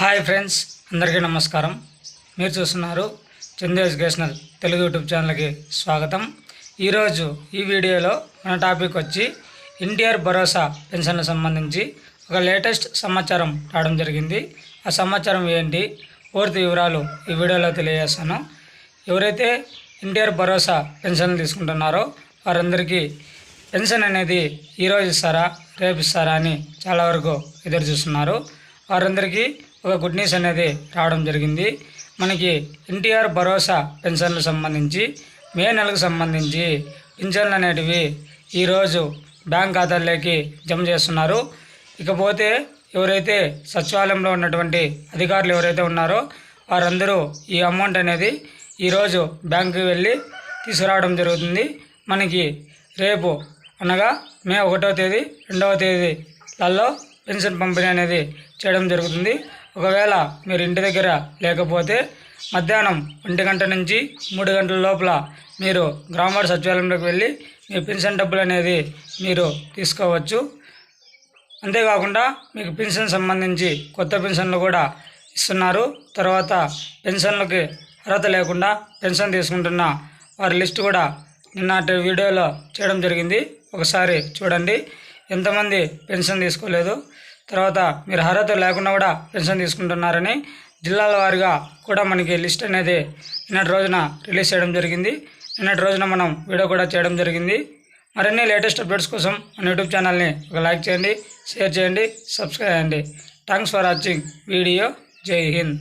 Hi friends అందరికీ నమస్కారం. మీరు చూస్తున్నారు చందు ఎడ్యుకేషనల్ తెలుగు యూట్యూబ్ ఛానల్కి స్వాగతం. ఈరోజు ఈ వీడియోలో మన టాపిక్ వచ్చి ఎన్టీఆర్ భరోసా పెన్షన్లకు సంబంధించి ఒక లేటెస్ట్ సమాచారం రావడం జరిగింది. ఆ సమాచారం ఏంటి? పూర్తి వివరాలు ఈ వీడియోలో తెలియజేస్తాను. ఎవరైతే ఎన్టీఆర్ భరోసా పెన్షన్లు తీసుకుంటున్నారో వారందరికీ పెన్షన్ అనేది ఈరోజు ఇస్తారా రేపు ఇస్తారా అని చాలా వరకు ఎదురు చూస్తున్నారు. వారందరికీ ఒక గుడ్ న్యూస్ అనేది రావడం జరిగింది. మనకి ఎన్టీఆర్ భరోసా పెన్షన్లకు సంబంధించి మే నెలకు సంబంధించి పింఛన్లు అనేటివి ఈరోజు బ్యాంక్ ఖాతాల్లోకి జమ చేస్తున్నారు. ఇకపోతే ఎవరైతే సచివాలయంలో ఉన్నటువంటి అధికారులు ఎవరైతే ఉన్నారో వారందరూ ఈ అమౌంట్ అనేది ఈరోజు బ్యాంకుకి వెళ్ళి తీసుకురావడం జరుగుతుంది. మనకి రేపు అనగా మే ఒకటో తేదీ రెండవ తేదీలలో పెన్షన్ పంపిణీ అనేది చేయడం జరుగుతుంది. ఒకవేళ మీరు ఇంటి దగ్గర లేకపోతే మధ్యాహ్నం ఒంటి గంట నుంచి మూడు గంటల లోపల మీరు గ్రామవాడ సచివాలయంలోకి వెళ్ళి మీ పెన్షన్ డబ్బులు అనేది మీరు తీసుకోవచ్చు. అంతేకాకుండా మీకు పెన్షన్ సంబంధించి కొత్త పెన్షన్లు కూడా ఇస్తున్నారు. తర్వాత పెన్షన్లకి అర్హత లేకుండా పెన్షన్ తీసుకుంటున్న వారి లిస్ట్ కూడా నిన్నటి వీడియోలో చేయడం జరిగింది. ఒకసారి చూడండి. ఎంతమంది పెన్షన్ తీసుకోలేదు. తర్వాత మీరు అర్హత లేకుండా కూడా పెన్షన్ తీసుకుంటున్నారని జిల్లాల వారిగా కూడా మనకి లిస్ట్ అనేది నిన్నటి రోజున రిలీజ్ చేయడం జరిగింది. నిన్నటి రోజున మనం వీడియో కూడా చేయడం జరిగింది. మరిన్ని లేటెస్ట్ అప్డేట్స్ కోసం మన యూట్యూబ్ ఛానల్ని ఒక లైక్ చేయండి షేర్ చేయండి సబ్స్క్రైబ్ చేయండి. Thanks for watching. వీడియో జై హింద్.